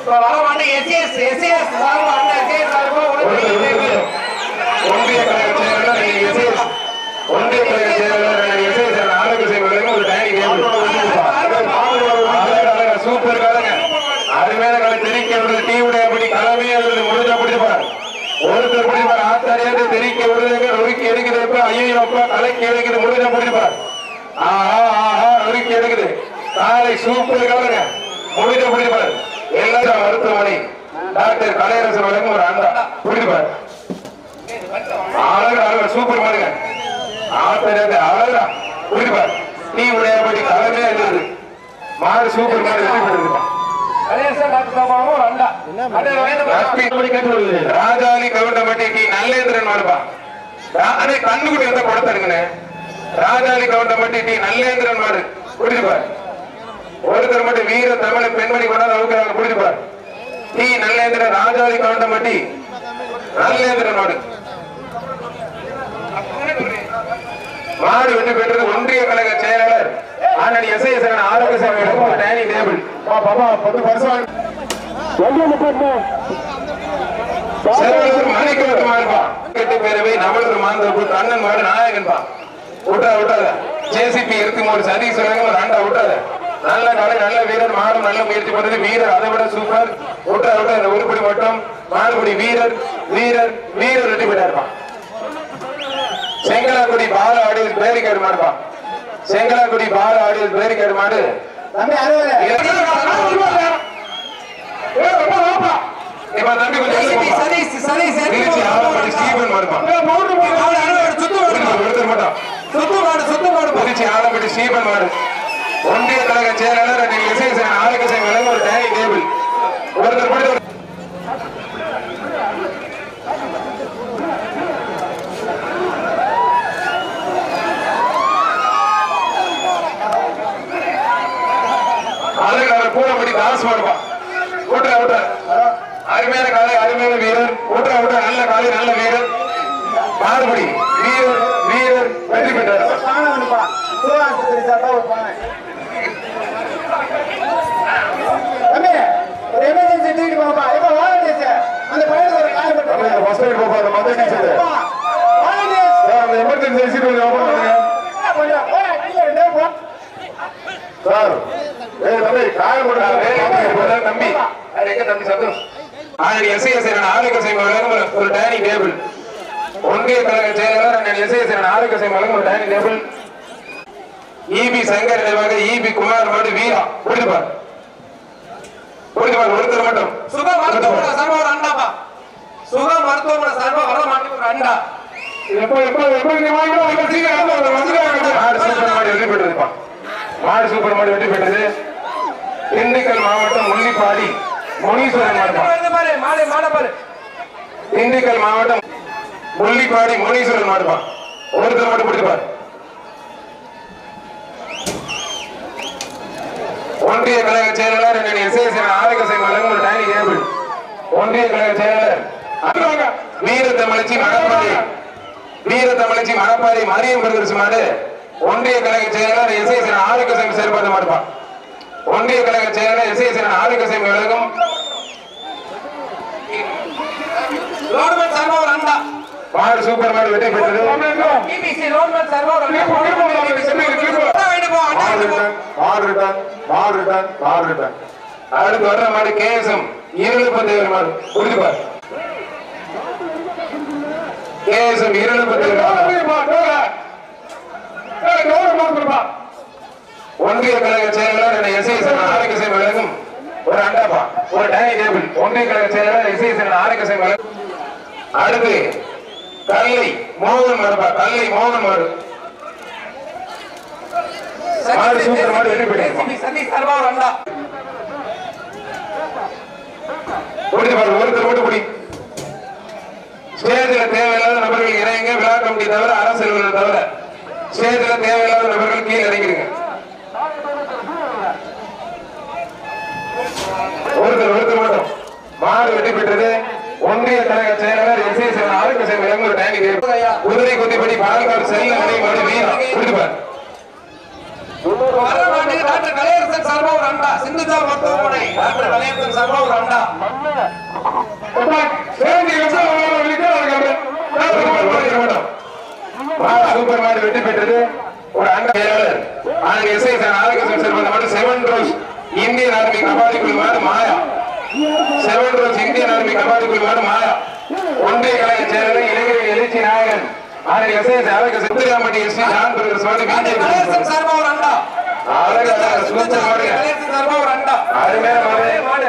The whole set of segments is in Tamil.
இப்ப வர மாட்டேன் எஸ்எஸ் எஸ்எஸ் சார்பா அண்ணா எஸ்எஸ் சார்பா ஒன்றிய கழக செயலாளர் எஸ்எஸ் ஒன்றிய கழக செயலாளர் எஸ்எஸ் ஆரோக்கிய செய்வதற்கு ஒரு டைனி டேபிள் சூப்பர் கலங்க அருமையான கலை தெரிக்க விடுறது டீ உடையபடி கலமே அது முடிஞ்சா பிடிப்பார் ஒருத்தர் பிடிப்பார் நொறுக்கி ஐயோ அப்பா கலைக்கு முடிஞ்சா பிடிப்பார். ஆஹா ஆஹா நொறுக்கி எடுக்குது. காலை சூப்பர் கலங்க முடிஞ்சா பிடிப்பார். எல்லாரும் மருத்துவமனை டாக்டர் வழங்கும் ஒரு அண்டா. பிடிப்பார் அழகு அழகு சூப்பர் மாடுங்க. ஆத்தரது அழகா புரியுதுபார் டீ உடையபடி தலைமையா இருந்தது மாடு சூப்பர் மாடு வெற்றி பெறுதுப்பா கணேசன் டாக்டர் சார்பாவும் ஒரு அண்டா. அண்ணா வேணும் ராஜாலி கவுண்டமட்டி டி நல்லேந்திரன் ரா- அண்ணே கண்ணுக்குட்டி வந்தா கொடுத்தாருங்கண்ணே ராஜாலி கவுண்டமட்டி டி நல்லேந்திரன் மாடு. புரியுதுபார் ஒருத்தர் மட்டும் வீர தமிழ பெண்மணி கொண்டாந்து அவுக்கிறாங்க புரியுதுபார் டி. நல்லேந்திரன் ராஜாலி கவுண்டமட்டி நல்லேந்திரன் மாடு மாடு வெற்றி பெற்றது ஒன்றிய கழக செயலாளர் ஆனடி எஸ். எஸ். ஆரோக்கிய சேவை டைனிங் டேபிள் பாப்பா பத்து வருஷம் பேரவை நவலூர் மாந்தப்பு கண்ணன் மாடு நாயகன் பா. விட்டா விட்டாத. ஜேசிபி இருக்கும் ஒரு சதி சொல்லுங்க அண்டா விட்டாத. நல்ல கலை நல்ல வீரர் மாடும் நல்ல முயற்சி பண்ணது வீரர் அதை விட சூப்பர் இந்த உருப்படி மட்டும். மாடுபடி வீரர் வீரர் வீரர் வெற்றி பெற்றாருப்பா. செங்கலாக்குடி பால ஆடியல் பேரிக்காடு மாடுப்பா. செங்கலாக்குடி பால ஆடியல் பேரிக்காடு மாடு. இப்ப தம்பி கொஞ்சம். சதீஷ் சதீஷ் மாடுப்பா. சுத்து ஒருத்தர் மட்டும் சுத்து மாடு சுத்து மாடு திருச்சி ஆலப்பட்டி ஸ்டீபன் மாடு. ஒன்றிய கழக செயலாளர் அன்னைக்கு விசேஷன் ஆரோக்கிய வழங்க ஒரு டைனிங் டேபிள். ஒருத்தர் மட்டும் அழகு அவர் பூரப்படி தாஸ் மாடுப்பா விட்டுற விட்டுற அருமையான காலை அருமையான வீரர் விட்டுற விட்டுற நல்ல காலை நல்ல வீரர் மாறுபடி வீரர் வீரர் வெற்றி பெற்றார் ஃபர்ஸ்ட் எய்ட் போப்பா அந்த மதர் டீச்சர் சார் அந்த எமர்ஜென்சி சீட் கொஞ்சம் ஓபன் பண்ணுங்க சார். ஏய் தம்பி எங்க தம்பி சந்தோஷ்? ஆனா எஸ்ஐஎஸ் ஆரோக்கிய சேவை வழங்கும் ஒரு- ஒரு டைனிங் டேபிள் ஒன்றிய கழக செயலாளர் அண்ணன் எஸ்ஐஎஸ் ஆரோக்கிய சேவை வழங்கும் ஒரு டைனிங் டேபிள் இபி சங்கர் நினைவாக இபி குமார் மாடு வீரா புரிதுபார் புரிதுபார் ஒருத்தர் மட்டும். சுக மருத்துவமனை சார்பா ஒரு அண்டாப்பா சுக மருத்துவமனை சார்பா வர மாட்டேங்குது ஒரு அண்டா எப்போ எப்போ எப்போ சீக்கிரம் வந்துருவாங்க. மாடு சூப்பர் மாடு வெற்றி பெற்றது. திண்டுக்கல் மாவட்டம் முள்ளிப்பாடி முனீஸ்வரன் மாடுப்பா வருது பாரு மாடு மாட பாரு. திண்டுக்கல் மாவட்டம் முள்ளிப்பாடி முனீஸ்வரன் மாடுப்பா ஒருத்தர் மட்டும் பிடிப்பார் ஒன்றிய கழக செயலாளர் என்னுடைய எஸ்ஐஎஸ் ஆரோக்கிய வழங்கும் ஒரு டைனிங் டேபிள் ஒன்றிய கழக செயலாளர். வீர தமிழச்சி மணப்பாறை வீர தமிழச்சி மணப்பாறை மரியம் பிரதர்ஸ் மாடு. ஒன்றிய கழக செயலாளர் எஸ்ஐஎஸ் ஆரோக்கிய சேவை செயல்பாடு மாடுப்பா ஒன்றிய கழக செயலாளர் எஸ்ஐஎஸ் ஆரோக்கிய சேவை வழங்கும் ரோட்மேன் சார்பா ஒரு அண்டா மாடு சூப்பர் மாடு வெற்றி பெற்றது. அடுத்து வர்ற மாடு கேஎஸ்எம். இருளப்பந்தேவர் மாடு. புரிதுபார் கேஎஸ்எம் இருளப்பந்தேவர் ஒன்றிய கழக செயலாளர் என எஸ்ஐஎஸ் ஆரோக்கிய சேவை வழங்கும் ஒரு அண்டாப்பா ஒரு டைனிங் டேபிள் ஒன்றிய கழக செயலாளர் எஸ்ஐஎஸ் ஆரோக்கிய சேவை வழங்கும். அடுத்து கல்லை மோகன் மாடுப்பா கல்லை மோகன் மாடு மாடு சூப்பர் மாடு வெற்றி அண்டா புரிஞ்சு பாரு ஒருத்தர் மட்டும் புடி. ஸ்டேஜ்ல தேவையில்லாத நபர்கள் இறங்க விழா கமிட்டி தவிர அரசு தவிர. ஸ்டேஜ்ல தேவையில்லாத நபர்கள் கீழே இறங்கிருங்க ஒருத்தர் ஒருத்தர் மட்டும் மாடு வெற்றி பெற்றது ஒன்றிய கழக செயலாளர் எஸ் எஸ் ஒரு டைனிங் டேபிள் குதிரை குதிப்படி பாலக்காடு செல்ல மாடு வீரா புரிஞ்சு பாரு வர மாட்டேங்குது டாக்டர் கலையரசன் சார்பா ஒரு அண்டா சிந்துஜா மருத்துவமனை டாக்டர் கலையரசன் சார்பா ஒரு அண்டா சூப்பர் மாடு வெற்றி பெற்றது ஒரு அண்ட செயலாளர் எஸ்ஐ சார் ஆரோக்கியம் செல்வந்த மாடு seven rose Indian army kabaddi குழு மாடு மாயா. Seven rose Indian army kabaddi குழு மாடு மாயா. ஒன்றிய கழக செயலாளர் இளைஞர் எழுச்சி நாயகன். எஸ்ஐ சார் ஆரோக்கிய சித்திராமட்டி SP John doctor Kalaiyarasan BJP சார்பா ஒரு அண்டா. அழகா சூப்பர் மாடுங்க. கலையரசன் சார்பா ஒரு அண்டா. அருமையான மாடு.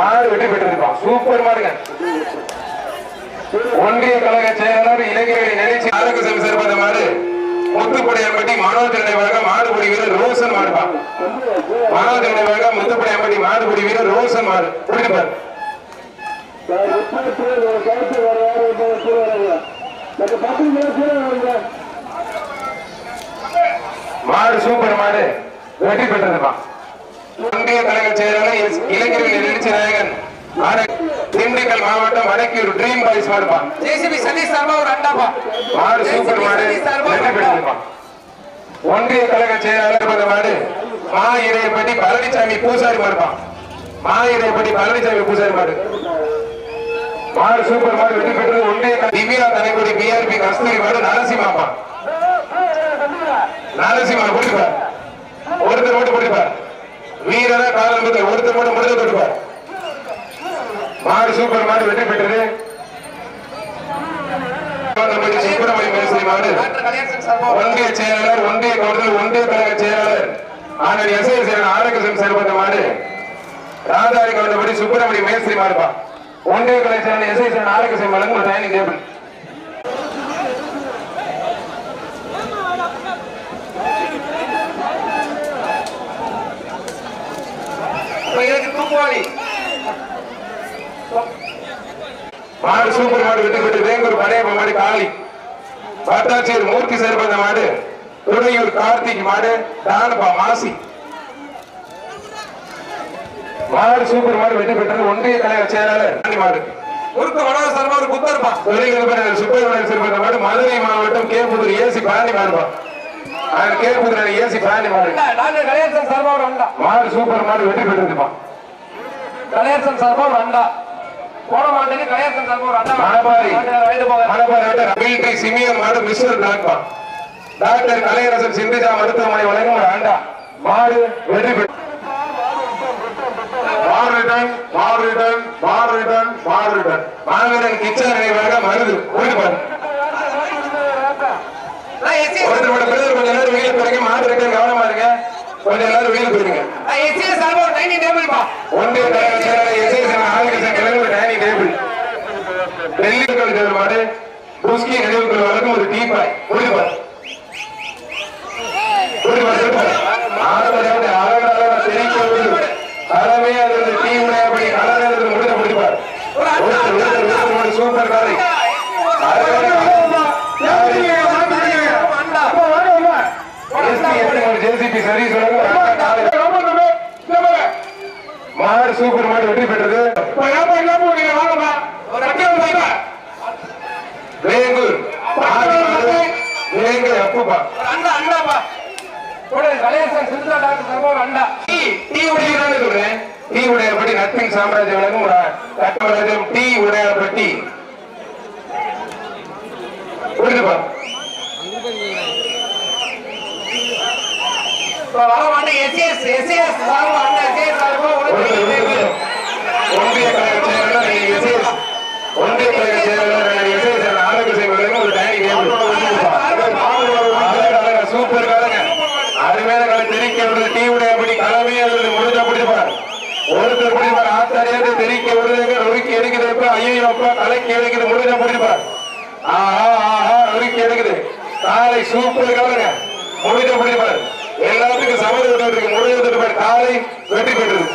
மாடு வெற்றி பெற்றிருப்பான். சூப்பர் மாடுங்க. ஒன்றிய கழக செயலாளர் இளைஞர்களின் நினைச்சு ஆரோக்கிய சபை சேர்ந்த மாடு. முத்துப்படையம்பட்டி மனோஜ் வீரர் ரோசன் மனோஜ் நினைவாக முத்துப்படையம்பட்டி மாடுபிடி வீரர் ரோசன் மாடு. புரியுதுப்பார் மாடு சூப்பர் மாடு. வெற்றி பெற்றதுப்பா. ஒன்றிய கழக செயலாளர். இளைஞர்கள் எழுச்சி நாயகன். திண்டுக்கல் மாவட்டம் வடக்கியூர் ட்ரீம் பாய்ஸ் மாடுப்பா. ஜேசிபி சதீஷ் சார்பா ஒரு அண்டாப்பா. மாடு சூப்பர் மாடு. வெற்றி பெற்றதுப்பா. ஒன்றிய கழக செயலாளர் மாடு. மா இறையப்பட்டி பழனிசாமி பூசாரி மாடுப்பா. மா இறையப்பட்டி பழனிசாமி பூசாரி மாடு. மாடு சூப்பர் மாடு வெற்றி பெற்றது ஒன்றிய திவ்யா தலைமுறை பிஆர்பி கஸ்தூரி மாடு நரசிம்மாப்பா. நரசிம்மா பிடிப்பார் ஒருத்தர் மட்டும் பிடிப்பார் வீரரா காலம் ஒருத்தர் மட்டும் முடிஞ்சு தொட்டுப்பார் மாடு சூப்பர் மாடு வெற்றி பெற்றது. சுப்பிரமணிய மாடு. ஒன்றிய செயலாளர் ஒன்றிய கவுன்சில் ஒன்றிய கழக செயலாளர். ஆனால் எஸ்ஐ செயலர் ஆரோக்கியம் செயல்பட்ட மாடு. ராதாரி கலந்தபடி சுப்பிரமணிய மேஸ்திரி மாடுப்பா ஒன்றிய கலை சேர்ந்த எஸ்ஐ செயலர் ஆரோக்கியம் வழங்கும் டைனிங் டேபிள். மாடு சூப்பர் மாடு வெற்றி பெற்று வேங்கூர் பழைய மாடு காளி. பட்டாட்சியர் மூர்த்தி சேர்பந்த மாடு. துறையூர் கார்த்திக் மாடு தானப்பா மாசி. மாடு சூப்பர் மாடு வெற்றி பெற்றது ஒன்றிய கழக செயலாளர் மாடு. முறுக்கு சார்பா ஒரு புத்தர்ப்பா தொழில்நுட்ப சுப்பிரமணிய சேர்பந்த மாடு மதுரை மாவட்டம் கேப்புதூர் ஏசி பழனி மாடுப்பா அது கேப்புதூர் ஏசி பழனி மாடு. சார்பா ஒரு அண்டா. மாடு சூப்பர் மாடு வெற்றி பெற்றதுப்பா கலையரசன் சார்பா ஒரு அண்டா. போட மாட்டேங்க கலையரசன் சார்பா ஒரு அண்டா. மணப்பாறை. மணப்பாறை சிமியன் மாடு மிஸ்டர் டாக்டா டாக்டர் கலையரசன் சிந்திஜா மருத்துவமனை வழங்கும் ஒரு ஆண்டா. மாடு வெற்றி பெற்று மாறுடன் மாறுடன் மாறுடன் மாறுடன் மாவீரன் கிச்சன் நினைவாக மருது பிரதர் கொஞ்சம் நேரம் வெளியில போறீங்க மாடு இருக்க கவனமா இருங்க. கொஞ்சம் எல்லாரும் வெளியில போயிருங்க ஒன்றிய தலைவர் செயலாளர் டைனிங் டேபிள் டெல்லி மாடு புஸ்கி நினைவுகள் வழங்கும் ஒரு டீபாய் ஓடிப்பார் ஓடிப்பார் மாடு சூப்பர் மாடு வெற்றி பெற்றது வேங்கூர் ஆதி மாடு, வேங்கூர் அப்புப்பா அண்டா அண்டாப்பா போடு சிறுதா டாக்டர் சார்பா ஒரு அண்டா டீ டீ உடையதானே சொல்றேன் உடையப்பட்டி ஒரு உடையப்பட்டி ஒன்றிய கழக செயலாளர் ஒன்றிய கழக செயலாளர் ஆரோக்கிய சேவை ஒரு டேபிள் அழகு, அழகு, சூப்பர் காலங்க அருமையான கால தெரிக்க விடுறது அல்லது முடிஞ்சா பிடிப்பார் ஒருத்தர் பிடிப்பார் தெரிக்க நொறுக்கி எடுக்குது எப்ப ஐயோ அப்பா கலக்கி எடுக்குது முடிஞ்சா பிடிப்பார் ஆஹா ஆஹா நொறுக்கி எடுக்குது. காலை சூப்பர் காலங்க முடிஞ்ச பிடிப்பார் எல்லாத்துக்கும் சமதி விட்டு முடிஞ்ச பிடிப்பார் காலை வெற்றி பெற்றது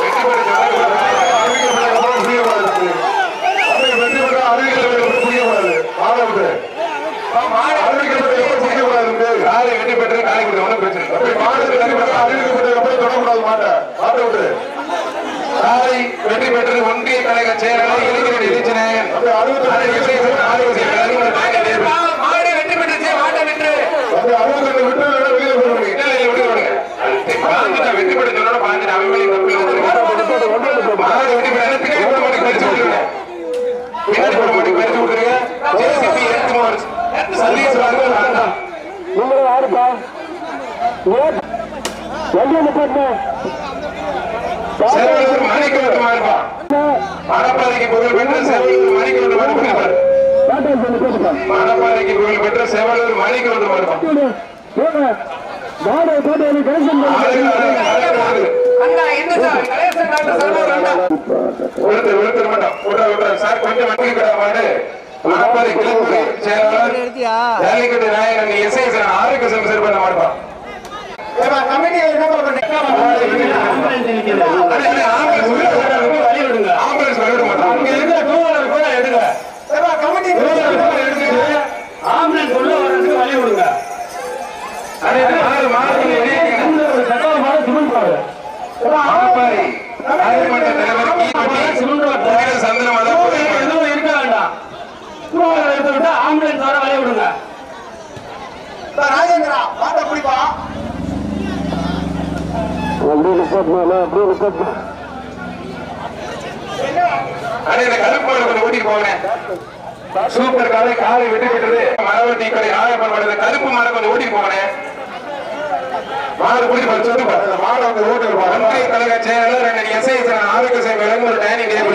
வெற்றி பெற்றது அறிவிக்கப்பட்ட அப்புறம் புரியக்கூடாது வெற்றி பெற்ற அறிவிக்கப்பட்ட புரியக்கூடாது ஆரம்பிட்டு காலை வெற்றி பெற்று ஒன்றும் பிரச்சனை இல்லை. அப்படி மாடு வெற்றி பெற்ற அறிவிக்கப்பட்டதுக்கு அப்புறம் தொடக்கூடாது மாட்டை. மாட்டை விட்டு வெற்றி பெற்று ஒன்றிய கழக செயலாளர் இளைஞர் இளைஞனாயன் மாடு வெற்றி பெற்றுச்சு மாட்டை விட்டு அறுபத்தி ரெண்டு விட்டு வெளியில போயிருங்க செவலூர் மணப்பாறைக்கு புகழ் பெற்ற செவலூர் மணிக்கூட்டு மாறுபா மணப்பாறைக்கு புகழ் பெற்ற செவலூர் சர்வூர் அண்ணா ஒருத்தர் ஒருத்தர் மட்டும் சார் கொஞ்சம் வண்டி கடை மாடு மணப்பாறை கிழக்கு செயலாளர் ஜல்லிக்கட்டு நாயகன் எஸ்ஐ சார் ஆரோக்கிய சங்கம் சிறப்பாக கமிட்டி என்ன ஆம்புலன்ஸ் விட மாட்டோம் அங்க இருக்கிற டூ வீலர் கூட எடுங்க கமிட்டி ஆம்புலன்ஸ் உள்ள வர்றதுக்கு வழி விடுங்க அதே மாறு மாறு ஒரு சட்டம் மாதிரி சிமெண்ட் பாரு மணப்பாறை ஆயர்மன்ற தலைவர் கீழ்பட்டி சந்திரமாதா எதுவும் இருக்க வேண்டாம் டூவீலர் எடுத்து விட்டா ஆம்புலன்ஸ் வர வழி விடுங்க ராஜேந்திரா பாட்ட பிடிப்பா அண்ணே இந்த கருப்பு மாடு கொஞ்சம் ஓட்டிட்டு சூப்பர் காலை காலை விட்டு விட்டது மரவட்டி கடை நாயப்பன் கருப்பு மரம் கொஞ்சம் ஓடி போனேன் மாடு பிடிச்சி பறிச்சு வந்து பாரு. அந்த மாடை ஓட்டு ஒன்றிய கழக செயலாளர் ரெண்டு எஸ்ஐ ஆரோக்கிய சேவை வழங்கும் ஒரு டைனிங் டேபிள்.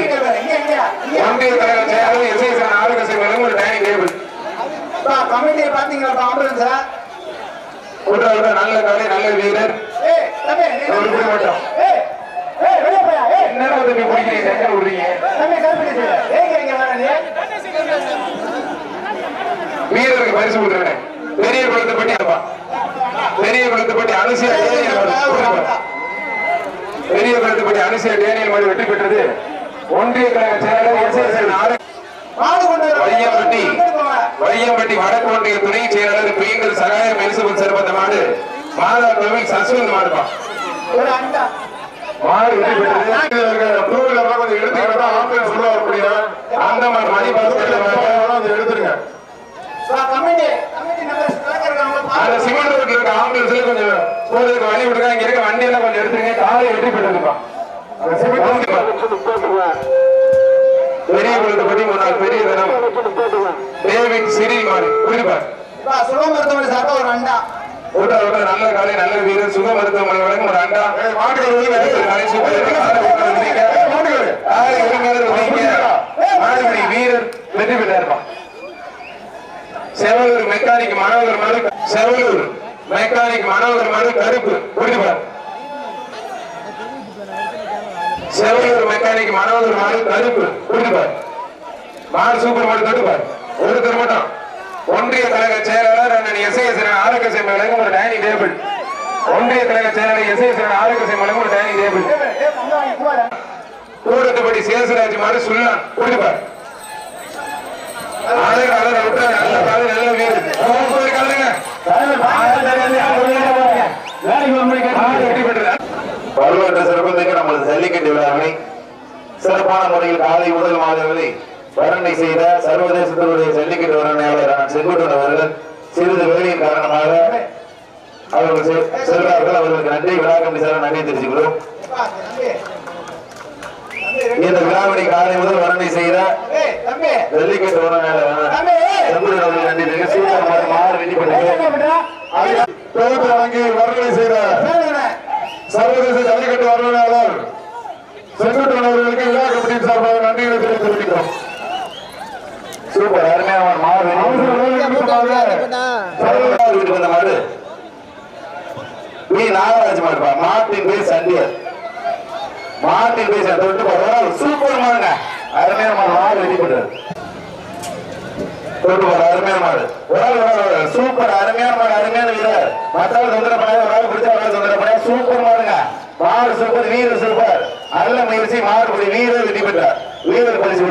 ஒன்றிய கழக செயலாளர் எஸ்ஐ ஆரோக்கிய சேவை வழங்கும் ஒரு டைனிங் டேபிள். கமிட்டி பாத்தீங்களா சார் விட்ற நல்ல காலை நல்ல வீரர். ஒரு மட்டும் என்ன தம்பி விடுறீங்க? வர நீ? வீரருக்கு பரிசு கொடுத்துருவேன் பெரிய குளத்தை பட்டி அப்பா. பெரிய குளத்தை பட்டி அனுசியா. பெரிய குளத்தை பட்டி அனுசியா டேனியல் மாடு வெற்றி பெற்றது. ஒன்றிய கழக செயலாளர் எஸ்எஸ் ஆரோக்கிய மாடு கொண்டு வையம்பட்டி வடக்கு ஒன்றிய துணை செயலாளர் பீங்கல் சகாயம் மெலிசுபல் சிறப்பந்த மாடு. மாதா கோவில் சஸ்வந்த் மாடுப்பா ஒரு அண்டா. மாடு வெற்றி பெற்றது. கொஞ்சம் எடுத்துக்கிட்டா ஆம்புலன்ஸ் உள்ள வரக்கூடிய அந்த மணி பாஸ் எடுத்துருங்க. அந்த சிமெண்ட் ரோட்ல இருக்க ஆம்புலன்ஸ்ல கொஞ்சம் போறதுக்கு வழி விடுங்க இங்க இருக்க வண்டி எல்லாம் கொஞ்சம் எடுத்துங்க காலை வெட்டி போட்டுருப்பா பெரிய குளத்தை பத்தி முன்னாள் பெரிய தினம் டேவிட் மாடு புரியுதுப்பார் பா சுக மருத்துவமனை சார்பா ஒரு அண்டா நல்ல காலை நல்ல வீரர் சுக மருத்துவமனை வழங்கும் ஒரு அண்டா வந்தீங்க. மாடுபிடி வீரர் வெற்றி பெற்றாருப்பான் செவலூர் மெக்கானிக் மனோகர் மனு செவலூர் மெக்கானிக் மனோகர் மனு கருப்பு. புரியுதுப்பார் செவலூர் மெக்கானிக் மனோகர் மனு கருப்பு. புரியுதுப்பார் மாடு சூப்பர் மாடு தொட்டுப்பார். ஒருத்தர் மட்டும். ஒன்றிய கழக செயலாளர் அண்ணன் எஸ்ஐஎஸ் ஆரோக்கிய சேவை வழங்கும் ஒரு டைனிங் டேபிள். ஒன்றிய கழக செயலாளர் எஸ்ஐஎஸ் ஆரோக்கிய சேவை வழங்கும் ஒரு டைனிங் டேபிள். ஏய் பங்காளி குமாரா கூடத்துப்படி சேசுராஜ் மாடு சுல்லான் புரியுதுப்பார் அழகு அழகு விட்டா நமது ஜல்லிக்கட்டு விழாவினை சிறப்பான முறையில் காலை முதல் மாதவரை வர்ணனை செய்த சர்வதேசத்தினுடைய ஜல்லிக்கட்டு வர்ணனையாளரான செங்குட்டன் அவர்கள் சிறிது வேலையின் காரணமாக அவர்கள் செ- செல்வார்கள் அவர்களுக்கு நன்றி. விழாக்கம் கமிட்டி சார் நன்றி தெரிவிச்சுக்கிறோம் இந்த விழாவினை காலை முதல் வர்ணனை செய்த ஜல்லிக்கட்டு வர்ணனையாளரான தம்பி அவர்கள் நன்றி தெரிவிக்க மாறு வெற்றி தொகுப்பு வழங்கி வர்ணனை செய்த சர்வதேச ஜல்லிக்கட்டு வருவதாளர் செங்குட்டன் அவர்களுக்கு விழா கமிட்டியின் சார்பாக நன்றிகளை தெரிவித்திருக்கிறோம் சூப்பர் அருமையான மாடு. சர்வதேச வீட்டுக்கு வந்த மாடு. நீ நாகராஜ் மாடுப்பா மாட்டின் பேர் சண்டியர். மாட்டின் பேர் சண்டை விட்டு போறாரு சூப்பர் மாடுங்க. அருமையான மாடு. மாடு ரெடி பண்றாரு கொண்டு போற அருமையான மாடு. ஒரு ஆள் ஒரு ஆள் சூப்பர் அருமையான மாடு அருமையான வீரர். மற்றவங்க தொந்தர பண்ணாத ஒரு ஆள் பிடிச்சா ஒரு ஆள் தொந்தர சூப்பர் மாடுங்க. மாடு சூப்பர் வீரர் சூப்பர். நல்ல முயற்சி மாடுபடி வீரர் வெற்றி பெற்றார். வீரர் பரிசு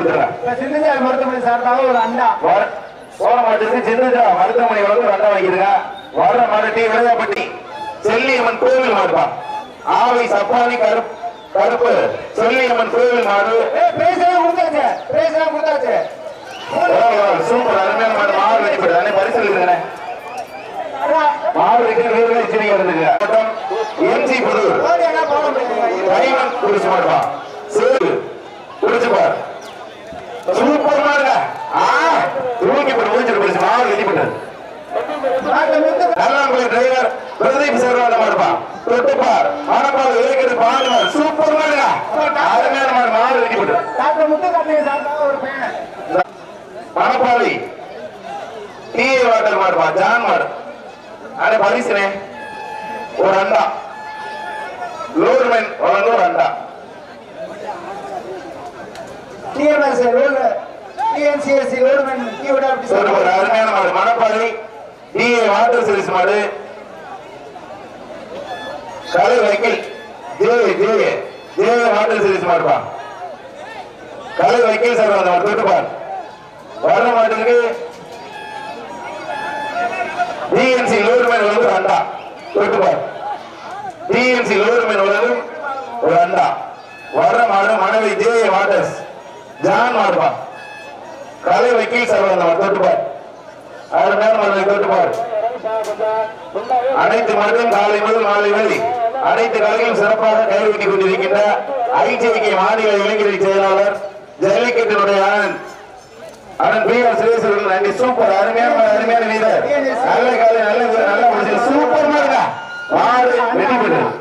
சின்னஞ்சால் மருத்துவமனை சார்பாக ஒரு அண்டா வர- போன மாட்டுக்கு சின்னதா மருத்துவமனை வந்து ரெண்டா வைக்கிறீங்க வர்ற மாடு விளையாப்பட்டி செல்லியம்மன் கோவில் மாடுப்பா. ஆவை சப்பானி கருப்பு கருப்பு. செல்லியம்மன் கோவில் மாடு. எல்லாம் கொடுத்தாச்சு. எல்லாம் கொடுத்தாச்சு. சூப்பர். அருமையான மாடு. மாடு பெற்றது அண்ணே பரிசு இருக்கிறேன் மாடு வைக்கிற வீரர்கள் எச்சரிக்கை இருந்துங்க எம்ஜி புதூர். டைமண்ட் குடிச்சு மாடுப்பா சேரு குடிச்சு பார் சூப்பர் மாடுங்க ஆ தூக்கி போட்டு முடிச்சிட்டு போச்சு மாடு வெற்றி பெற்றது டாக்டர் முத்து நல்லா டிரைவர் பிரதீப் சேர்வாத மாடுப்பா தொட்டுப்பார் மணப்பால் இலக்கிற பாடுவார் சூப்பர் மாடுங்க அருமையான மாடு மாடு வெட்டி போட்டு டீ வாட்டர் மாடுப்பா ஜான் மாடு. அடே பரிசுனே. ஒரு அண்டா. லோர்மேன் வளர்ந்து ஒரு அண்டா. டிஎம்எஸ் ரோல் டிஎன்சிஎஸ்சி டிவிட அப்படி ஒரு அருமையான மாடு. மணப்பாளி டீ வாட்டர் சர்வீஸ் மாடு. கலை வைக்கல் ஜேய ஜேய ஜேய மாடல் சீரிஸ் மாடுப்பா கலை வைக்கல் சார் அந்த மாடு தொட்டுப்பார் வர்ற மாட்டுக்கு டிஎன்சி லோர்மேன் வந்து ஒரு அண்டா. தொட்டுப்பார் டிஎன்சி லோர்மேன் வந்து ஒரு அண்டா. வர்ற மாடு மனைவி ஜே மாடல்ஸ் ஜான் மாடுப்பா. கலை வக்கீல் சார் அந்த மாடு தொட்டுப்பார் நேரம் மாடு தொட்டுப்பார் அனைத்து மருந்தும் காலை முதல் மாலை வரை அனைத்து கலைகளும் சிறப்பாக கைவிட்டுக் கொண்டிருக்கின்ற ஐஜேகே மாநில இளைஞர் செயலாளர் ஜல்லிக்கட்டினுடைய ஆனந்த் அண்ணன் பி ஆர் சுரேஸ்வரன் நன்றி. சூப்பர் அருமையான அருமையான வீரர். நல்ல காலை நல்ல நல்ல முடிச்சு சூப்பர் வெற்றி மாடு